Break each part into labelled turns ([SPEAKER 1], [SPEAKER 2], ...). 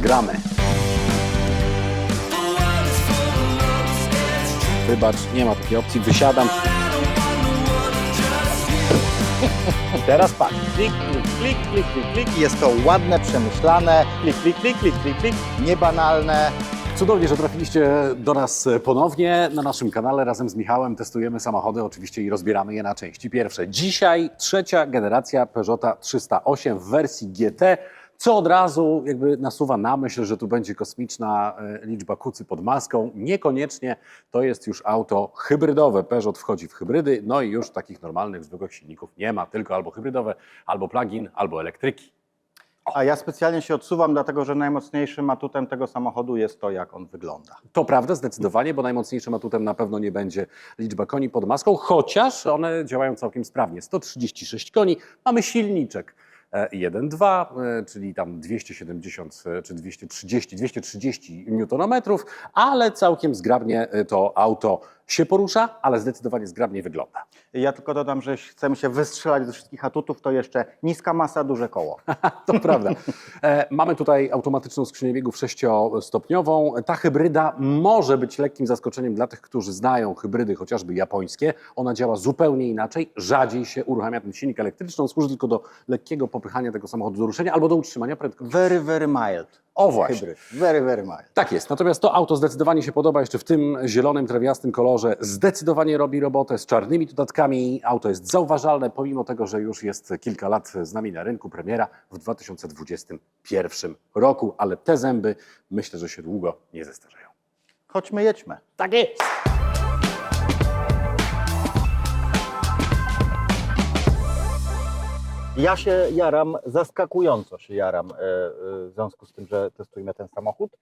[SPEAKER 1] gramy. Wybacz, nie ma takiej opcji, wysiadam. I teraz patrz, klik, klik, klik, klik, klik,
[SPEAKER 2] Jest to ładne, przemyślane,
[SPEAKER 1] klik, klik, klik, klik, klik, klik.
[SPEAKER 2] niebanalne.
[SPEAKER 1] Cudownie, że trafiliście do nas ponownie na naszym kanale. Razem z Michałem testujemy samochody oczywiście i rozbieramy je na części pierwsze. Dzisiaj trzecia generacja Peugeota 308 w wersji GT, co od razu jakby nasuwa na myśl, że tu będzie kosmiczna e, liczba kucy pod maską. Niekoniecznie to jest już auto hybrydowe. Peugeot wchodzi w hybrydy, no i już takich normalnych, zwykłych silników nie ma, tylko albo hybrydowe, albo plug-in, albo elektryki.
[SPEAKER 2] A ja specjalnie się odsuwam, dlatego że najmocniejszym atutem tego samochodu jest to, jak on wygląda.
[SPEAKER 1] To prawda, zdecydowanie, bo najmocniejszym atutem na pewno nie będzie liczba koni pod maską, chociaż one działają całkiem sprawnie. 136 koni, mamy silniczek 1.2, e, czyli tam 270 e, czy 230, 230 Nm, ale całkiem zgrabnie e, to auto się porusza, ale zdecydowanie zgrabnie wygląda.
[SPEAKER 2] Ja tylko dodam, że jeśli chcemy się wystrzelać ze wszystkich atutów, to jeszcze niska masa, duże koło.
[SPEAKER 1] To prawda. E, Mamy tutaj automatyczną skrzynię biegów sześciostopniową. Ta hybryda może być lekkim zaskoczeniem dla tych, którzy znają hybrydy chociażby japońskie. Ona działa zupełnie inaczej. Rzadziej się uruchamia ten silnik elektryczny. On służy tylko do lekkiego popychania tego samochodu do ruszenia albo do utrzymania prędkości.
[SPEAKER 2] Very, very mild.
[SPEAKER 1] O właśnie.
[SPEAKER 2] Hybryd. Very, very mild.
[SPEAKER 1] Tak jest. Natomiast to auto zdecydowanie się podoba jeszcze w tym zielonym, trawiastym kolorze. Zdecydowanie robi robotę z czarnymi dodatkami. Auto jest zauważalne, pomimo tego, że już jest kilka lat z nami na rynku. Premiera w 2021 roku, ale te zęby myślę, że się długo nie zestarzeją.
[SPEAKER 2] Chodźmy, jedźmy.
[SPEAKER 1] Tak jest.
[SPEAKER 2] Ja się jaram, zaskakująco się jaram e, e, w związku z tym, że testujemy ten samochód,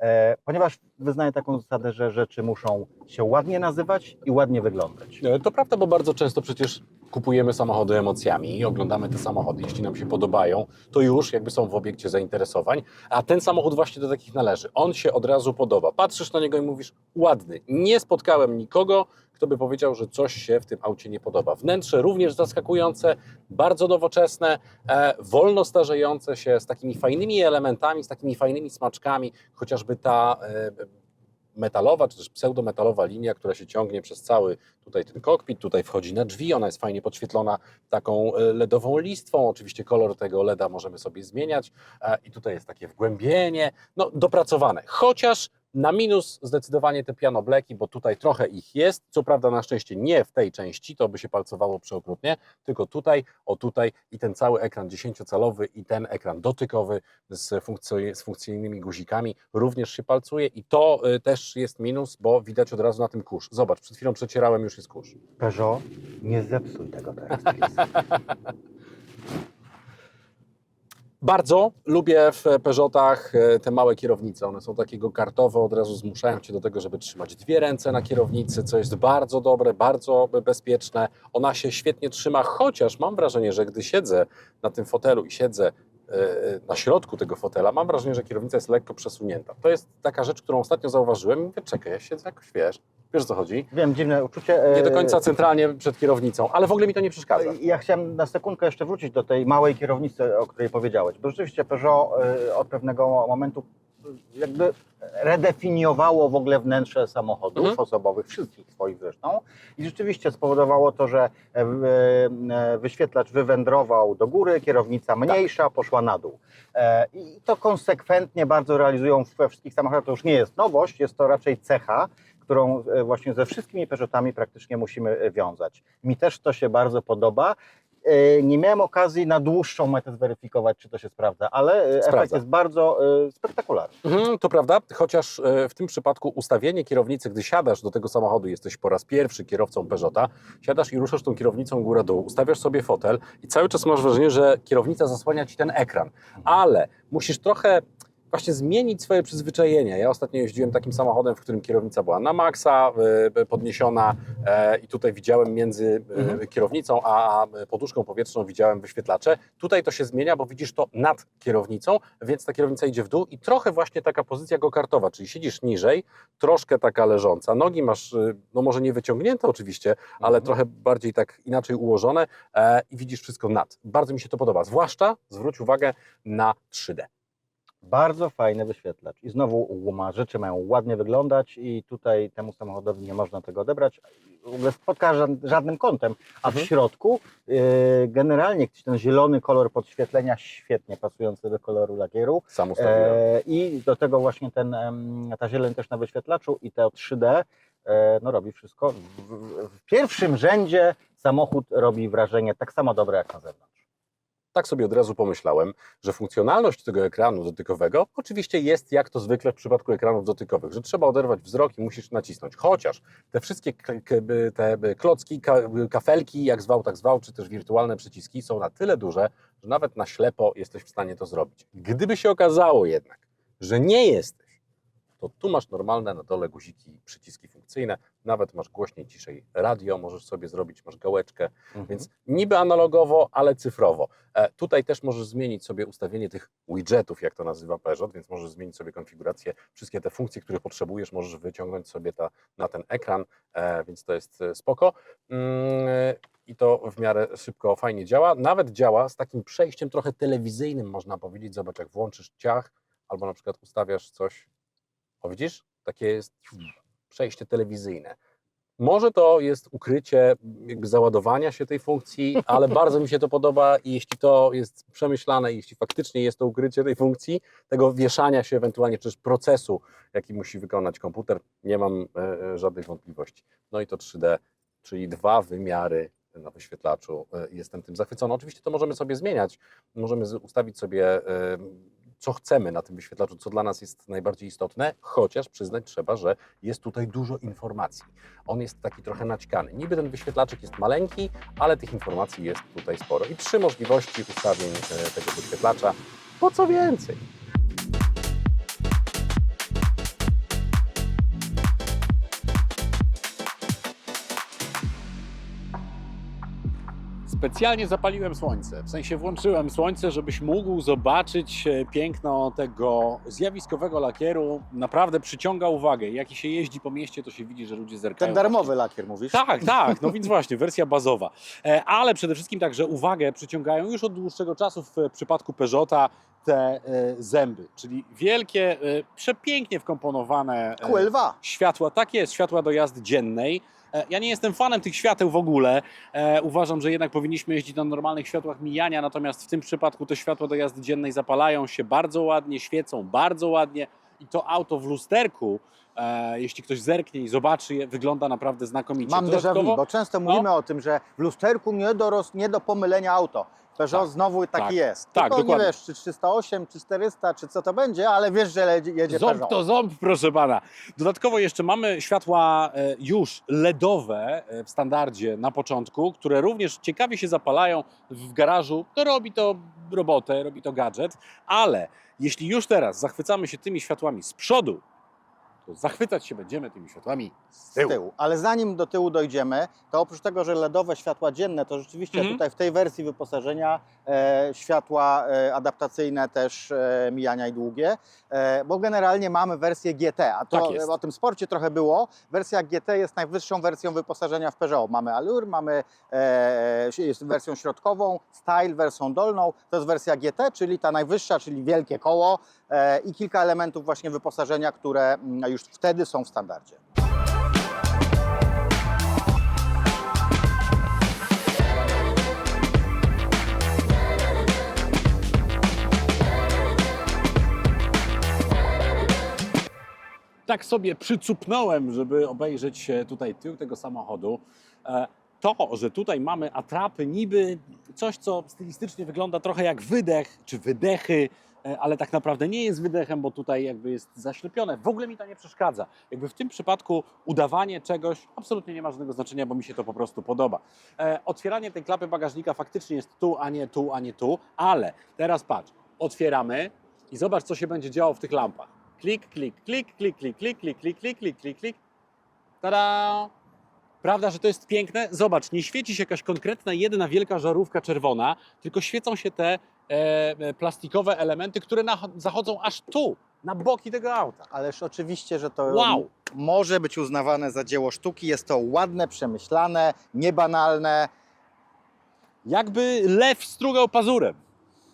[SPEAKER 2] e, ponieważ wyznaję taką zasadę, że rzeczy muszą się ładnie nazywać i ładnie wyglądać.
[SPEAKER 1] To prawda, bo bardzo często przecież kupujemy samochody emocjami i oglądamy te samochody. Jeśli nam się podobają, to już jakby są w obiekcie zainteresowań, a ten samochód właśnie do takich należy. On się od razu podoba. Patrzysz na niego i mówisz, ładny. Nie spotkałem nikogo, kto by powiedział, że coś się w tym aucie nie podoba. Wnętrze również zaskakujące, bardzo nowoczesne, e, wolno starzejące się, z takimi fajnymi elementami, z takimi fajnymi smaczkami, chociażby ta e, metalowa, czy też pseudometalowa linia, która się ciągnie przez cały tutaj ten kokpit, tutaj wchodzi na drzwi, ona jest fajnie podświetlona taką e, LEDową listwą, oczywiście kolor tego LEDa możemy sobie zmieniać. E, i tutaj jest takie wgłębienie, no dopracowane, chociaż na minus zdecydowanie te piano blacki, bo tutaj trochę ich jest, co prawda na szczęście nie w tej części, to by się palcowało przeokrutnie, tylko tutaj, o tutaj i ten cały ekran 10-calowy i ten ekran dotykowy z, funkcjo- z funkcyjnymi guzikami również się palcuje i to y, też jest minus, bo widać od razu na tym kurz. Zobacz, przed chwilą przecierałem, już jest kurz.
[SPEAKER 2] Peugeot, nie zepsuj tego teraz.
[SPEAKER 1] Bardzo lubię w Peugeotach e, te małe kierownice. One są takiego kartowe, od razu zmuszają cię do tego, żeby trzymać dwie ręce na kierownicy, co jest bardzo dobre, bardzo bezpieczne. Ona się świetnie trzyma, chociaż mam wrażenie, że gdy siedzę na tym fotelu i siedzę e, na środku tego fotela, mam wrażenie, że kierownica jest lekko przesunięta. To jest taka rzecz, którą ostatnio zauważyłem i mówię, czekaj, ja siedzę jakoś, wiesz, wiesz o co chodzi?
[SPEAKER 2] Wiem, dziwne uczucie. e,
[SPEAKER 1] Nie do końca centralnie przed kierownicą, ale w ogóle mi to nie przeszkadza.
[SPEAKER 2] Ja chciałem na sekundkę jeszcze wrócić do tej małej kierownicy, o której powiedziałeś, bo rzeczywiście Peugeot e, od pewnego momentu e, jakby redefiniowało w ogóle wnętrze samochodów
[SPEAKER 1] Mhm.
[SPEAKER 2] osobowych, wszystkich swoich zresztą i rzeczywiście spowodowało to, że wyświetlacz wywędrował do góry, kierownica mniejsza poszła na dół. I to konsekwentnie bardzo realizują we wszystkich samochodach. To już nie jest nowość, jest to raczej cecha, którą e, właśnie ze wszystkimi Peugeotami praktycznie musimy e, wiązać. Mi też to się bardzo podoba. E, Nie miałem okazji na dłuższą metę zweryfikować, czy to się sprawdza, ale e, efekt
[SPEAKER 1] Sprawdza.
[SPEAKER 2] jest bardzo spektakularny.
[SPEAKER 1] Mhm, to prawda, chociaż w tym przypadku ustawienie kierownicy, gdy siadasz do tego samochodu, jesteś po raz pierwszy kierowcą Peugeota, siadasz i ruszasz tą kierownicą górę-dół, ustawiasz sobie fotel i cały czas masz wrażenie, że kierownica zasłania ci ten ekran, ale musisz trochę właśnie zmienić swoje przyzwyczajenia. Ja ostatnio jeździłem takim samochodem, w którym kierownica była na maksa e, podniesiona e, i tutaj widziałem między e,
[SPEAKER 2] Mhm.
[SPEAKER 1] kierownicą a poduszką powietrzną widziałem wyświetlacze. Tutaj to się zmienia, bo widzisz to nad kierownicą, więc ta kierownica idzie w dół i trochę właśnie taka pozycja go-kartowa, czyli siedzisz niżej, troszkę taka leżąca. Nogi masz, y, no może nie wyciągnięte oczywiście, ale
[SPEAKER 2] Mhm.
[SPEAKER 1] trochę bardziej tak inaczej ułożone e, i widzisz wszystko nad. Bardzo mi się to podoba, zwłaszcza zwróć uwagę na 3D.
[SPEAKER 2] Bardzo fajny wyświetlacz. I znowu ma, rzeczy mają ładnie wyglądać i tutaj temu samochodowi nie można tego odebrać. W ogóle pod żadnym kątem. A w
[SPEAKER 1] Mhm.
[SPEAKER 2] środku yy, generalnie ten zielony kolor podświetlenia świetnie pasujący do koloru lakieru.
[SPEAKER 1] Sam ustawiłem.
[SPEAKER 2] E, I do tego właśnie ten, ta zieleń też na wyświetlaczu i to 3D e, no robi wszystko. W, w, w pierwszym rzędzie samochód robi wrażenie tak samo dobre jak na zewnątrz.
[SPEAKER 1] Tak sobie od razu pomyślałem, że funkcjonalność tego ekranu dotykowego oczywiście jest jak to zwykle w przypadku ekranów dotykowych, że trzeba oderwać wzrok i musisz nacisnąć. Chociaż te wszystkie te klocki, ka- kafelki, jak zwał, tak zwał, czy też wirtualne przyciski są na tyle duże, że nawet na ślepo jesteś w stanie to zrobić. Gdyby się okazało jednak, że nie jesteś, to tu masz normalne na dole guziki, przyciski funkcyjne, nawet masz głośniej, ciszej radio, możesz sobie zrobić, masz gałeczkę, więc niby analogowo, ale cyfrowo. E, tutaj też możesz zmienić sobie ustawienie tych widgetów, jak to nazywa Peugeot, więc możesz zmienić sobie konfigurację, wszystkie te funkcje, które potrzebujesz, możesz wyciągnąć sobie ta, na ten ekran, e, więc to jest e, spoko. Mm, I to w miarę szybko, fajnie działa. Nawet działa z takim przejściem trochę telewizyjnym, można powiedzieć. Zobacz, jak włączysz ciach, albo na przykład ustawiasz coś. O, widzisz? Takie jest przejście telewizyjne. Może to jest ukrycie jakby załadowania się tej funkcji, ale bardzo mi się to podoba i jeśli to jest przemyślane, jeśli faktycznie jest to ukrycie tej funkcji, tego wieszania się ewentualnie, czy też procesu, jaki musi wykonać komputer, nie mam e, e, żadnych wątpliwości. No i to 3D, czyli dwa wymiary na wyświetlaczu. E, Jestem tym zachwycony. Oczywiście to możemy sobie zmieniać. Możemy ustawić sobie, e, co chcemy na tym wyświetlaczu, co dla nas jest najbardziej istotne, chociaż przyznać trzeba, że jest tutaj dużo informacji. On jest taki trochę naćkany. Niby ten wyświetlaczek jest maleńki, ale tych informacji jest tutaj sporo. I trzy możliwości ustawień e, tego wyświetlacza. Po co więcej?
[SPEAKER 3] Specjalnie zapaliłem słońce, w sensie włączyłem słońce, żebyś mógł zobaczyć e, piękno tego zjawiskowego lakieru. Naprawdę przyciąga uwagę. Jak się jeździ po mieście, to się widzi, że ludzie zerkają.
[SPEAKER 2] Ten darmowy lakier mówisz?
[SPEAKER 3] Tak, tak, no więc właśnie, wersja bazowa. E, Ale przede wszystkim także uwagę przyciągają już od dłuższego czasu w przypadku Peugeota te e, zęby, czyli wielkie, e, przepięknie wkomponowane e,
[SPEAKER 2] QL2.
[SPEAKER 3] światła, tak jest, światła do jazdy dziennej. E, Ja nie jestem fanem tych świateł w ogóle. E, uważam, że jednak powinniśmy jeździć na normalnych światłach mijania, natomiast w tym przypadku te światła do jazdy dziennej zapalają się bardzo ładnie, świecą bardzo ładnie i to auto w lusterku, e, jeśli ktoś zerknie i zobaczy je, wygląda naprawdę znakomicie.
[SPEAKER 2] Mam déjà vu, bo często
[SPEAKER 3] No.
[SPEAKER 2] mówimy o tym, że w lusterku nie do, roz, nie do pomylenia auto. Peugeot
[SPEAKER 3] Tak,
[SPEAKER 2] znowu taki
[SPEAKER 3] tak,
[SPEAKER 2] jest.
[SPEAKER 3] tak,
[SPEAKER 2] Tylko
[SPEAKER 3] dokładnie.
[SPEAKER 2] nie wiesz, czy 308, czy 400, czy co to będzie, ale wiesz, że jedzie, jedzie
[SPEAKER 3] Ząb
[SPEAKER 2] Peugeot.
[SPEAKER 3] to ząb, proszę pana. Dodatkowo jeszcze mamy światła e, już LEDowe e, w standardzie na początku, które również ciekawie się zapalają w garażu. To robi to robotę, robi to gadżet, ale jeśli już teraz zachwycamy się tymi światłami z przodu, to zachwycać się będziemy tymi światłami z
[SPEAKER 2] z
[SPEAKER 3] tyłu.
[SPEAKER 2] tyłu. Ale zanim do tyłu dojdziemy, to oprócz tego, że LEDowe światła dzienne, to rzeczywiście
[SPEAKER 3] Mhm.
[SPEAKER 2] tutaj w tej wersji wyposażenia e, światła e, adaptacyjne też e, mijania i długie, e, bo generalnie mamy wersję GT, a to
[SPEAKER 3] Tak jest.
[SPEAKER 2] o tym sporcie trochę było. Wersja GT jest najwyższą wersją wyposażenia w Peugeot. Mamy Allure, mamy e, jest wersją środkową, Style wersją dolną, to jest wersja GT, czyli ta najwyższa, czyli wielkie koło e, i kilka elementów właśnie wyposażenia, które mm, już wtedy są w standardzie.
[SPEAKER 3] tak sobie przycupnąłem, żeby obejrzeć e, tutaj tył tego samochodu. E, To, że tutaj mamy atrapy, niby coś, co stylistycznie wygląda trochę jak wydech czy wydechy, e, ale tak naprawdę nie jest wydechem, bo tutaj jakby jest zaślepione. W ogóle mi to nie przeszkadza. Jakby w tym przypadku udawanie czegoś absolutnie nie ma żadnego znaczenia, bo mi się to po prostu podoba. E, Otwieranie tej klapy bagażnika faktycznie jest tu, a nie tu, a nie tu, ale teraz patrz, otwieramy i zobacz, co się będzie działo w tych lampach. Klik, klik, klik, klik, klik, klik, klik, klik, klik, klik, klik, klik. Tada! Prawda, że to jest piękne? Zobacz, nie świeci się jakaś konkretna jedna wielka żarówka czerwona, tylko świecą się te e, e, plastikowe elementy, które zachodzą aż tu, na boki tego auta.
[SPEAKER 2] Ależ oczywiście, że to
[SPEAKER 3] Wow!
[SPEAKER 2] może być uznawane za dzieło sztuki. Jest to ładne, przemyślane, niebanalne.
[SPEAKER 3] Jakby lew strugał pazurem.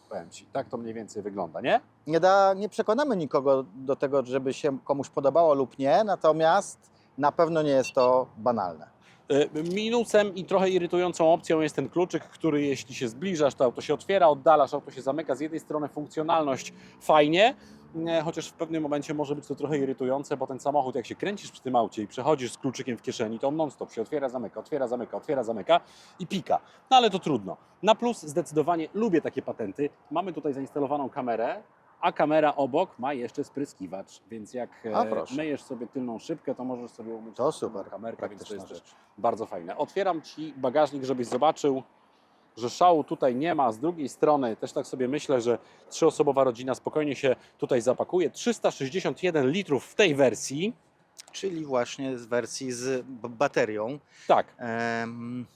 [SPEAKER 1] Powiem Ci, tak to mniej więcej wygląda, nie?
[SPEAKER 2] Nie, da, nie przekonamy nikogo do tego, żeby się komuś podobało lub nie, natomiast na pewno nie jest to banalne.
[SPEAKER 1] Y, Minusem i trochę irytującą opcją jest ten kluczyk, który jeśli się zbliżasz, to auto się otwiera, oddalasz, auto się zamyka. Z jednej strony funkcjonalność fajnie, nie, chociaż w pewnym momencie może być to trochę irytujące, bo ten samochód, jak się kręcisz przy tym aucie i przechodzisz z kluczykiem w kieszeni, to on non-stop się otwiera, zamyka, otwiera, zamyka, otwiera, zamyka i pika. No ale to trudno. Na plus zdecydowanie lubię takie patenty. Mamy tutaj zainstalowaną kamerę, a kamera obok ma jeszcze spryskiwacz, więc jak e,
[SPEAKER 2] A, proszę.
[SPEAKER 1] myjesz sobie tylną szybkę, to możesz sobie umyć
[SPEAKER 2] To super,
[SPEAKER 1] kamerkę, więc to jest też
[SPEAKER 2] rzecz.
[SPEAKER 1] bardzo fajne. Otwieram Ci bagażnik, żebyś zobaczył, że szału tutaj nie ma. Z drugiej strony też tak sobie myślę, że trzyosobowa rodzina spokojnie się tutaj zapakuje. 361 litrów w tej wersji.
[SPEAKER 2] Czyli właśnie z wersji z baterią.
[SPEAKER 1] Tak,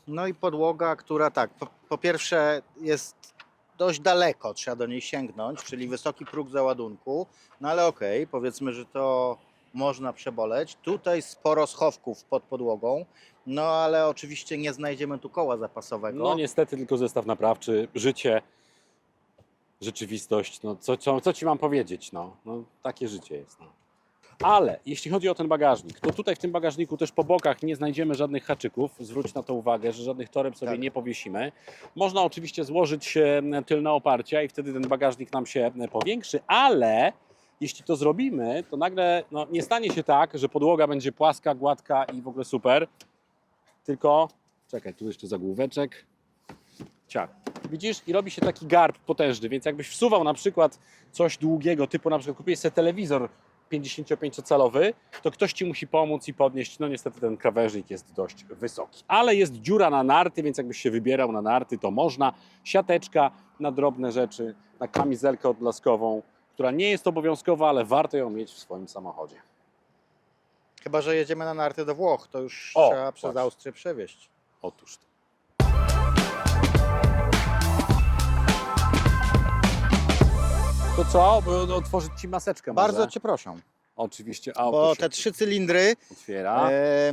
[SPEAKER 2] No i podłoga, która tak, po, po pierwsze jest dość daleko, trzeba do niej sięgnąć, czyli wysoki próg załadunku, no ale okej, powiedzmy, że to można przeboleć. Tutaj sporo schowków pod podłogą, no ale oczywiście nie znajdziemy tu koła zapasowego.
[SPEAKER 1] no niestety tylko zestaw naprawczy, życie, rzeczywistość. No, co, co, co Ci mam powiedzieć? No, no, takie życie jest. No. Ale jeśli chodzi o ten bagażnik, to tutaj w tym bagażniku też po bokach nie znajdziemy żadnych haczyków. Zwróć na to uwagę, że żadnych toreb sobie
[SPEAKER 2] Tak.
[SPEAKER 1] nie powiesimy. Można oczywiście złożyć e, tylne oparcia i wtedy ten bagażnik nam się e, powiększy, ale jeśli to zrobimy, to nagle no, nie stanie się tak, że podłoga będzie płaska, gładka i w ogóle super, tylko, czekaj, tu jeszcze zagłóweczek, ciach. Widzisz? I robi się taki garb potężny, więc jakbyś wsuwał na przykład coś długiego, typu na przykład kupiłeś sobie telewizor 55-calowy, to ktoś ci musi pomóc i podnieść. No niestety ten krawężnik jest dość wysoki. Ale jest dziura na narty, więc jakbyś się wybierał na narty, to można. Siateczka na drobne rzeczy, na kamizelkę odblaskową, która nie jest obowiązkowa, ale warto ją mieć w swoim samochodzie.
[SPEAKER 2] Chyba, że jedziemy na narty do Włoch, to już
[SPEAKER 1] O,
[SPEAKER 2] trzeba przez. Austrię przewieźć.
[SPEAKER 1] Otóż to. To co? Bo otworzyć Ci maseczkę
[SPEAKER 2] Bardzo
[SPEAKER 1] może?
[SPEAKER 2] Cię proszę,
[SPEAKER 1] Oczywiście auto
[SPEAKER 2] bo te trzy cylindry
[SPEAKER 1] otwiera.
[SPEAKER 2] e,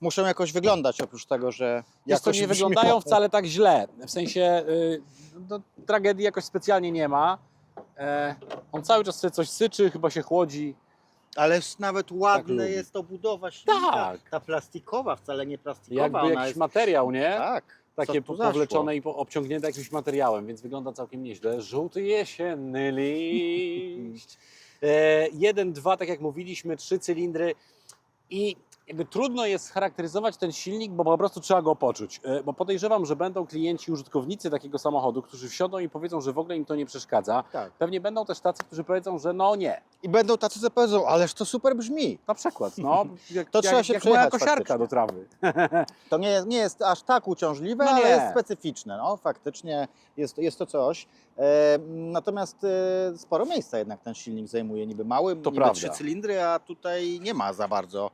[SPEAKER 2] muszą jakoś wyglądać, oprócz tego, że
[SPEAKER 1] Wiesz co,
[SPEAKER 2] jakoś
[SPEAKER 1] nie wyglądają wcale tak źle. W sensie y, no, tragedii jakoś specjalnie nie ma. E, on cały czas sobie coś syczy, chyba się chłodzi.
[SPEAKER 2] Ale s- nawet ładne
[SPEAKER 1] lubi.
[SPEAKER 2] jest to budowa silnika.
[SPEAKER 1] Tak.
[SPEAKER 2] Ta plastikowa, wcale nie plastikowa.
[SPEAKER 1] Jakby
[SPEAKER 2] ona
[SPEAKER 1] jakiś
[SPEAKER 2] jest...
[SPEAKER 1] materiał, nie?
[SPEAKER 2] Tak.
[SPEAKER 1] Takie
[SPEAKER 2] tu
[SPEAKER 1] powleczone i po- obciągnięte jakimś materiałem, więc wygląda całkiem nieźle. Żółty jesienny liść. E, jeden, dwa, tak jak mówiliśmy, trzy cylindry i jakby trudno jest scharakteryzować ten silnik, bo po prostu trzeba go poczuć. E, bo podejrzewam, że będą klienci, użytkownicy takiego samochodu, którzy wsiądą i powiedzą, że w ogóle im to nie przeszkadza.
[SPEAKER 2] Tak.
[SPEAKER 1] Pewnie będą też tacy, którzy powiedzą, że no nie.
[SPEAKER 2] I będą tacy, co powiedzą, ależ to super brzmi.
[SPEAKER 1] Na przykład, no. Jak,
[SPEAKER 2] To trzeba
[SPEAKER 1] jak,
[SPEAKER 2] się
[SPEAKER 1] jak moja kosiarka
[SPEAKER 2] faktycznie.
[SPEAKER 1] do trawy.
[SPEAKER 2] To nie jest, nie jest aż tak uciążliwe,
[SPEAKER 1] No
[SPEAKER 2] ale jest specyficzne. No, faktycznie jest, jest to coś. E, natomiast e, sporo miejsca jednak ten silnik zajmuje. Niby mały,
[SPEAKER 1] To
[SPEAKER 2] niby
[SPEAKER 1] prawda.
[SPEAKER 2] trzy cylindry, a tutaj nie ma za bardzo.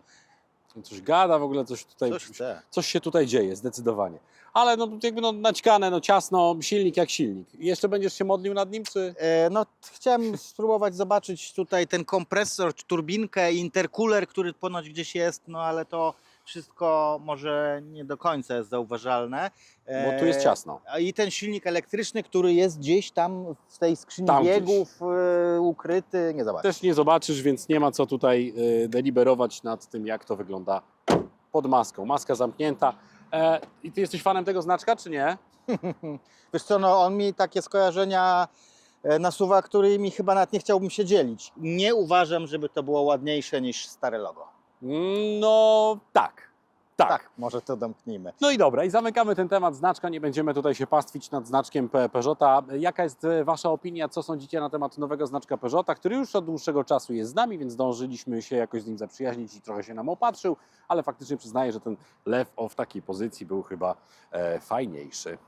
[SPEAKER 1] Coś gada w ogóle, coś tutaj
[SPEAKER 2] Coś chce.
[SPEAKER 1] coś się tutaj dzieje, zdecydowanie. Ale no jakby no naćkane, no ciasno, silnik jak silnik. I jeszcze będziesz się modlił nad nim, czy...
[SPEAKER 2] E, No, t- chciałem spróbować zobaczyć tutaj ten kompresor, czy turbinkę, intercooler, który ponoć gdzieś jest, no ale to wszystko może nie do końca jest zauważalne. E,
[SPEAKER 1] Bo tu jest ciasno.
[SPEAKER 2] a I ten silnik elektryczny, który jest gdzieś tam w tej skrzyni
[SPEAKER 1] Tam gdzieś.
[SPEAKER 2] biegów e, ukryty, nie zobaczysz.
[SPEAKER 1] Też nie zobaczysz, więc nie ma co tutaj y, deliberować nad tym, jak to wygląda pod maską. Maska zamknięta. E, I ty jesteś fanem tego znaczka, czy nie?
[SPEAKER 2] Wiesz co, no on mi takie skojarzenia e, nasuwa, którymi chyba nawet nie chciałbym się dzielić. Nie uważam, żeby to było ładniejsze niż stare logo.
[SPEAKER 1] No tak. Tak.
[SPEAKER 2] może to domknijmy.
[SPEAKER 1] No i dobra, i zamykamy ten temat znaczka. Nie będziemy tutaj się pastwić nad znaczkiem Pe- Peugeota. Jaka jest e, Wasza opinia? Co sądzicie na temat nowego znaczka Peugeota, który już od dłuższego czasu jest z nami, więc zdążyliśmy się jakoś z nim zaprzyjaźnić i trochę się nam opatrzył, ale faktycznie przyznaję, że ten lew o w takiej pozycji był chyba e, fajniejszy.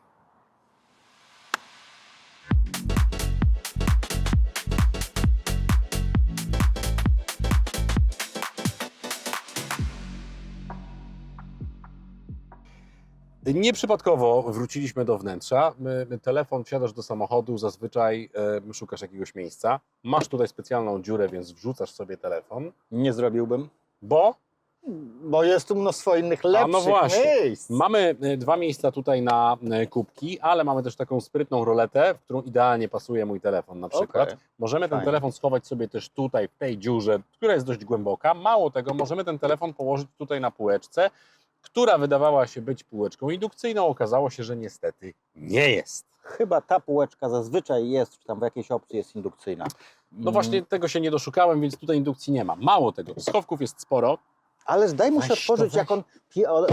[SPEAKER 1] Nieprzypadkowo wróciliśmy do wnętrza. My, my telefon, wsiadasz do samochodu, zazwyczaj e, szukasz jakiegoś miejsca. Masz tutaj specjalną dziurę, więc wrzucasz sobie telefon,
[SPEAKER 2] Nie zrobiłbym.
[SPEAKER 1] bo
[SPEAKER 2] Bo jest tu mnóstwo innych lepszych
[SPEAKER 1] no właśnie.
[SPEAKER 2] miejsc.
[SPEAKER 1] Mamy e, dwa miejsca tutaj na e, kubki, ale mamy też taką sprytną roletę, w którą idealnie pasuje mój telefon na przykład.
[SPEAKER 2] Okej.
[SPEAKER 1] Możemy ten
[SPEAKER 2] Fajnie.
[SPEAKER 1] telefon schować sobie też tutaj, w tej dziurze, która jest dość głęboka. Mało tego, możemy ten telefon położyć tutaj na półeczce, która wydawała się być półeczką indukcyjną. Okazało się, że niestety nie jest.
[SPEAKER 2] Chyba ta półeczka zazwyczaj jest, czy tam w jakiejś opcji jest indukcyjna.
[SPEAKER 1] No właśnie tego się nie doszukałem, więc tutaj indukcji nie ma. Mało tego, schowków jest sporo.
[SPEAKER 2] Ale daj mu się
[SPEAKER 1] Weź to,
[SPEAKER 2] otworzyć,
[SPEAKER 1] weź.
[SPEAKER 2] jak on,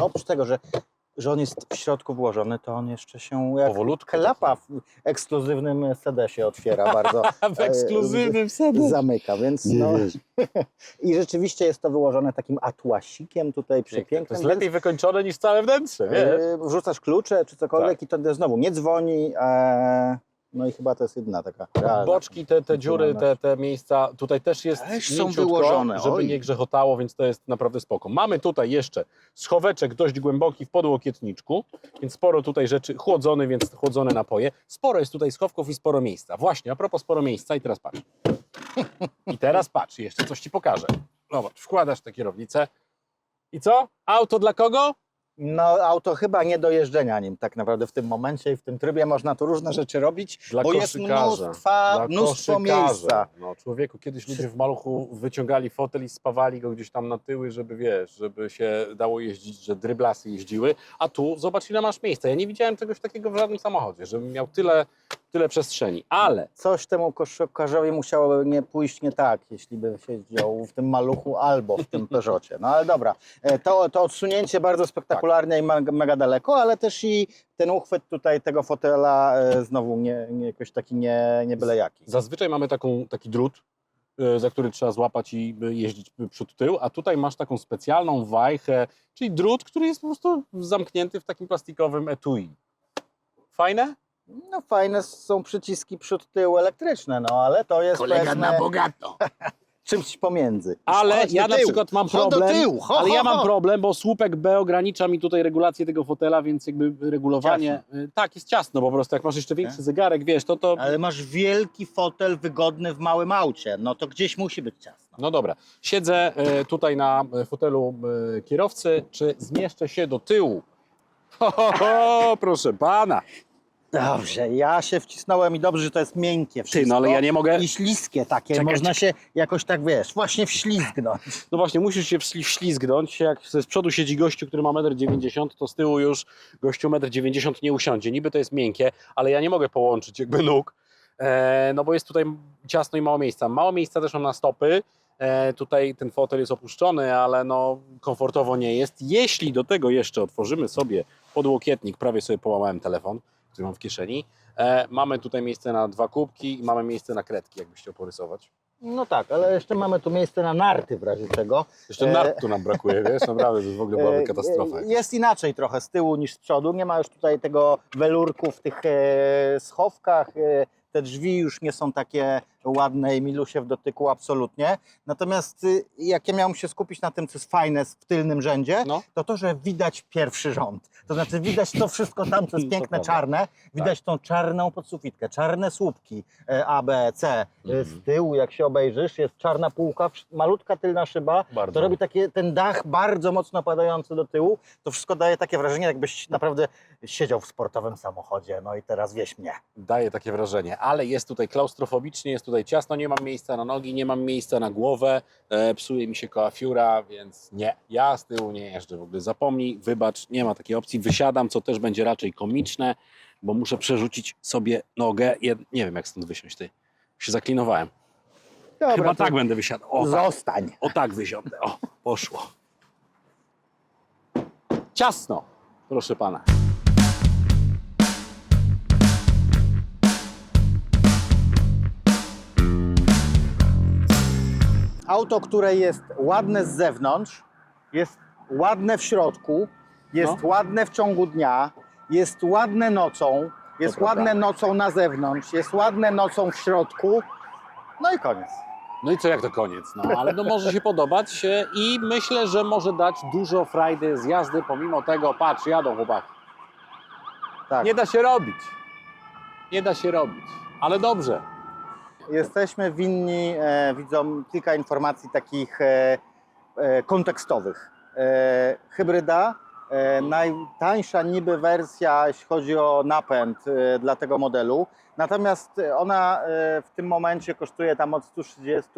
[SPEAKER 2] oprócz tego, że, że on jest w środku włożony, to on jeszcze się jak
[SPEAKER 1] Powolutku.
[SPEAKER 2] klapa w ekskluzywnym sedesie otwiera bardzo.
[SPEAKER 1] W ekskluzywnym sedesie.
[SPEAKER 2] Zamyka, więc
[SPEAKER 1] Nie
[SPEAKER 2] no. I rzeczywiście jest to wyłożone takim atłasikiem tutaj
[SPEAKER 1] To
[SPEAKER 2] przepięknym.
[SPEAKER 1] jest lepiej wykończone niż całe wnętrze, wiesz?
[SPEAKER 2] yy, Wrzucasz klucze czy cokolwiek i to znowu nie dzwoni. E, no i chyba to jest jedna taka realna.
[SPEAKER 1] Boczki, te, te dziury, te, te miejsca, tutaj też jest
[SPEAKER 2] Też są
[SPEAKER 1] mięciutko,
[SPEAKER 2] wyłożone,
[SPEAKER 1] żeby
[SPEAKER 2] oj.
[SPEAKER 1] nie grzechotało, więc to jest naprawdę spoko. Mamy tutaj jeszcze schoweczek dość głęboki w podłokietniczku, więc sporo tutaj rzeczy, chłodzony, więc chłodzone napoje. Sporo jest tutaj schowków i sporo miejsca. Właśnie, a propos sporo miejsca i teraz patrz. I teraz patrz, jeszcze coś Ci pokażę. Zobacz, wkładasz tę kierownicę i co? Auto dla kogo?
[SPEAKER 2] No auto chyba nie do jeżdżenia nim tak naprawdę w tym momencie i w tym trybie można tu różne rzeczy robić,
[SPEAKER 1] Dla
[SPEAKER 2] bo jest
[SPEAKER 1] koszykarza.
[SPEAKER 2] mnóstwa,
[SPEAKER 1] Dla
[SPEAKER 2] mnóstwo
[SPEAKER 1] koszykarza.
[SPEAKER 2] miejsca.
[SPEAKER 1] No, człowieku, kiedyś ludzie w maluchu wyciągali fotel i spawali go gdzieś tam na tyły, żeby wiesz, żeby się dało jeździć, że dryblasy jeździły, a tu zobacz ile masz miejsca. Ja nie widziałem czegoś takiego w żadnym samochodzie, żebym miał tyle, tyle przestrzeni, ale
[SPEAKER 2] Coś temu koszykarzowi musiałoby nie pójść nie tak, jeśli by siedział w tym maluchu albo w tym Peugeotie. No ale dobra, e, to, to odsunięcie bardzo spektakularne i mega, mega daleko, ale też i ten uchwyt tutaj tego fotela e, znowu nie, nie jakoś taki nie, nie byle jaki.
[SPEAKER 1] zazwyczaj mamy taką, taki drut, y, za który trzeba złapać i jeździć przód tył, a tutaj masz taką specjalną wajchę, czyli drut, który jest po prostu zamknięty w takim plastikowym etui. Fajne?
[SPEAKER 2] No fajne są przyciski przód tył elektryczne, no ale to jest powiedzmy,
[SPEAKER 1] bogato.
[SPEAKER 2] czymś pomiędzy.
[SPEAKER 1] Ale
[SPEAKER 2] Chodź do
[SPEAKER 1] ja na
[SPEAKER 2] tyłu.
[SPEAKER 1] przykład mam
[SPEAKER 2] Chodź do
[SPEAKER 1] problem.
[SPEAKER 2] tyłu. Ho,
[SPEAKER 1] ale
[SPEAKER 2] ho,
[SPEAKER 1] ja mam
[SPEAKER 2] ho.
[SPEAKER 1] problem, bo słupek B ogranicza mi tutaj regulację tego fotela, więc jakby regulowanie. y, Tak, jest ciasno po prostu. Jak masz jeszcze większy zegarek, wiesz, to to.
[SPEAKER 2] Ale masz wielki fotel wygodny w małym aucie, no to gdzieś musi być ciasno.
[SPEAKER 1] No dobra. Siedzę y, tutaj na y, fotelu y, kierowcy. Czy zmieszczę się do tyłu? Ho, ho, ho, proszę pana.
[SPEAKER 2] Dobrze, ja się wcisnąłem i dobrze, że to jest miękkie wszystko.
[SPEAKER 1] Ty, no ale ja nie mogę.
[SPEAKER 2] I śliskie takie,
[SPEAKER 1] Czekaj,
[SPEAKER 2] można się jakoś tak, wiesz, właśnie wślizgnąć.
[SPEAKER 1] No właśnie, musisz się wśli- wślizgnąć. Jak z przodu siedzi gościu, który ma 1,90 m, to z tyłu już gościu 1,90 m nie usiądzie. Niby to jest miękkie, ale ja nie mogę połączyć jakby nóg, e, no bo jest tutaj ciasno i mało miejsca. Mało miejsca też mam na stopy. E, tutaj ten fotel jest opuszczony, ale no komfortowo nie jest. Jeśli do tego jeszcze otworzymy sobie podłokietnik, prawie sobie połamałem telefon, który mam w kieszeni. E, mamy tutaj miejsce na dwa kubki i mamy miejsce na kredki, jakbyś chciał porysować.
[SPEAKER 2] No tak, ale jeszcze mamy tu miejsce na narty w razie czego.
[SPEAKER 1] Jeszcze
[SPEAKER 2] E,
[SPEAKER 1] nart tu nam brakuje, wiesz, naprawdę to w ogóle byłaby
[SPEAKER 2] E,
[SPEAKER 1] katastrofa.
[SPEAKER 2] Jest inaczej trochę z tyłu niż z przodu. Nie ma już tutaj tego welurku w tych e, schowkach. Te drzwi już nie są takie ładne i milusie w dotyku, absolutnie. Natomiast y, jak ja miałem się skupić na tym, co jest fajne w tylnym rzędzie,
[SPEAKER 1] No.
[SPEAKER 2] to to, że widać pierwszy rząd. To znaczy widać to wszystko tam, co jest piękne, czarne. Widać tą czarną podsufitkę, czarne słupki e, A, B, C. E,
[SPEAKER 1] Mhm.
[SPEAKER 2] Z tyłu, jak się obejrzysz, jest czarna półka, malutka tylna szyba.
[SPEAKER 1] Bardzo.
[SPEAKER 2] To robi takie, ten dach bardzo mocno padający do tyłu. To wszystko daje takie wrażenie, jakbyś naprawdę siedział w sportowym samochodzie. No i teraz wieś mnie.
[SPEAKER 1] Daje takie wrażenie, ale jest tutaj klaustrofobicznie, jest tutaj ciasno, nie mam miejsca na nogi, nie mam miejsca na głowę, e, psuje mi się koła fiura, więc nie, ja z tyłu nie jeżdżę w ogóle. Zapomnij, wybacz, nie ma takiej opcji. Wysiadam, co też będzie raczej komiczne, bo muszę przerzucić sobie nogę. Jed... Nie wiem, jak stąd wysiąść, ty. Się zaklinowałem.
[SPEAKER 2] Dobra,
[SPEAKER 1] Chyba tak będę wysiadał. O, tak.
[SPEAKER 2] Zostań.
[SPEAKER 1] o tak wysiądę. O, poszło. Ciasno, proszę pana.
[SPEAKER 2] Auto, które jest ładne z zewnątrz, jest ładne w środku, jest
[SPEAKER 1] No.
[SPEAKER 2] ładne w ciągu dnia, jest ładne nocą, jest
[SPEAKER 1] prawda.
[SPEAKER 2] ładne nocą na zewnątrz, jest ładne nocą w środku. No i koniec.
[SPEAKER 1] No i co, jak to koniec? No ale no może się podobać i myślę, że może dać dużo frajdy z jazdy, pomimo tego, patrz, jadą chłopaki.
[SPEAKER 2] Tak.
[SPEAKER 1] Nie da się robić. Nie da się robić. Ale dobrze.
[SPEAKER 2] Jesteśmy winni e, widzom kilka informacji takich e, e, kontekstowych. e, hybryda, e, najtańsza niby wersja, jeśli chodzi o napęd e, dla tego modelu. Natomiast ona e, w tym momencie kosztuje tam od 130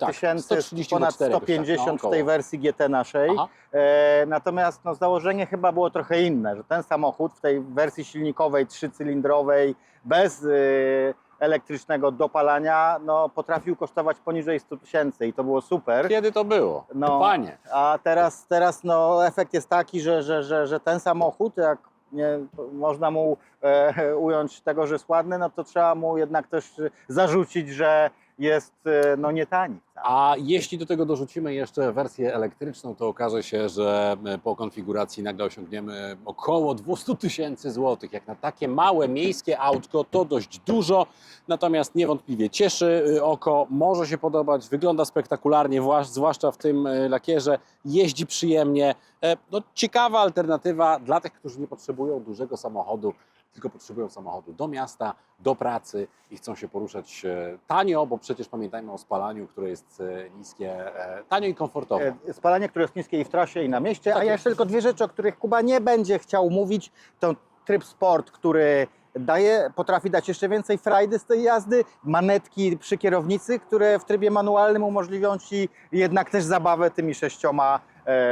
[SPEAKER 1] Tak,
[SPEAKER 2] tysięcy,
[SPEAKER 1] 130 do
[SPEAKER 2] ponad
[SPEAKER 1] 400,
[SPEAKER 2] 150
[SPEAKER 1] no,
[SPEAKER 2] w tej wersji GT naszej. E, natomiast no, założenie chyba było trochę inne, że ten samochód w tej wersji silnikowej, trzycylindrowej, bez y, elektrycznego dopalania, no, potrafił kosztować poniżej 100 tysięcy i to było super.
[SPEAKER 1] Kiedy to było?
[SPEAKER 2] No.
[SPEAKER 1] Panie.
[SPEAKER 2] A teraz, teraz no, efekt jest taki, że, że, że, że ten samochód, jak nie można mu e, ująć tego, że jest ładny, no to trzeba mu jednak też zarzucić, że jest e, no, nie tani.
[SPEAKER 1] A jeśli do tego dorzucimy jeszcze wersję elektryczną, to okaże się, że e, po konfiguracji nagle osiągniemy około 200 tysięcy złotych. Jak na takie małe miejskie autko, to dość dużo, natomiast niewątpliwie cieszy y, oko, może się podobać, wygląda spektakularnie, zwłasz- zwłaszcza w tym y, lakierze, jeździ przyjemnie. E, No, ciekawa alternatywa dla tych, którzy nie potrzebują dużego samochodu, tylko potrzebują samochodu do miasta, do pracy i chcą się poruszać e, tanio, bo przecież pamiętajmy o spalaniu, które jest e, niskie, e, tanio i komfortowo.
[SPEAKER 2] Spalanie, które jest niskie i w trasie, i na mieście.
[SPEAKER 1] Tak
[SPEAKER 2] A ja jeszcze tylko dwie rzeczy, o których Kuba nie będzie chciał mówić. To tryb sport, który daje, potrafi dać jeszcze więcej frajdy z tej jazdy. Manetki przy kierownicy, które w trybie manualnym umożliwią Ci jednak też zabawę tymi sześcioma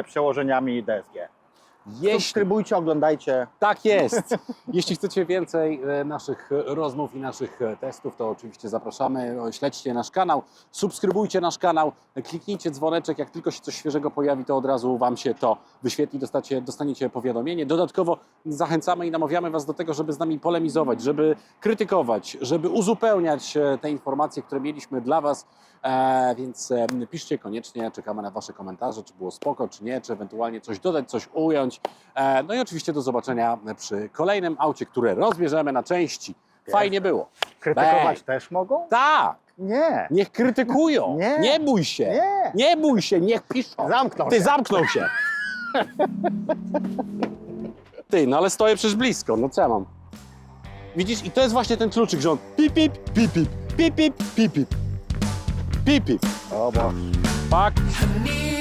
[SPEAKER 2] przełożeniami DSG.
[SPEAKER 1] Jeśli
[SPEAKER 2] Subskrybujcie, oglądajcie.
[SPEAKER 1] tak jest, jeśli chcecie więcej e, naszych rozmów i naszych e, testów, to oczywiście zapraszamy, O, śledźcie nasz kanał, subskrybujcie nasz kanał, kliknijcie dzwoneczek, jak tylko się coś świeżego pojawi, to od razu Wam się to wyświetli, dostacie, dostaniecie powiadomienie. Dodatkowo zachęcamy i namawiamy Was do tego, żeby z nami polemizować, żeby krytykować, żeby uzupełniać e, te informacje, które mieliśmy dla Was, e, więc e, piszcie koniecznie, czekamy na Wasze komentarze, czy było spoko, czy nie, czy ewentualnie coś dodać, coś ująć. E, no i oczywiście do zobaczenia przy kolejnym aucie, które rozbierzemy na części. Fajnie było.
[SPEAKER 2] Krytykować
[SPEAKER 1] Bang.
[SPEAKER 2] też mogą?
[SPEAKER 1] Tak,
[SPEAKER 2] Nie.
[SPEAKER 1] niech krytykują.
[SPEAKER 2] Nie.
[SPEAKER 1] nie bój się.
[SPEAKER 2] Nie.
[SPEAKER 1] Nie bój się, niech piszą.
[SPEAKER 2] Zamknął
[SPEAKER 1] Ty
[SPEAKER 2] się.
[SPEAKER 1] zamknął się. Ty, no ale stoję przecież blisko, no co ja mam? Widzisz, i to jest właśnie ten kluczyk, że on pip, pip, pip, pip, pip, pip, pip, pip, pip, pip.
[SPEAKER 2] O Boże.
[SPEAKER 4] Need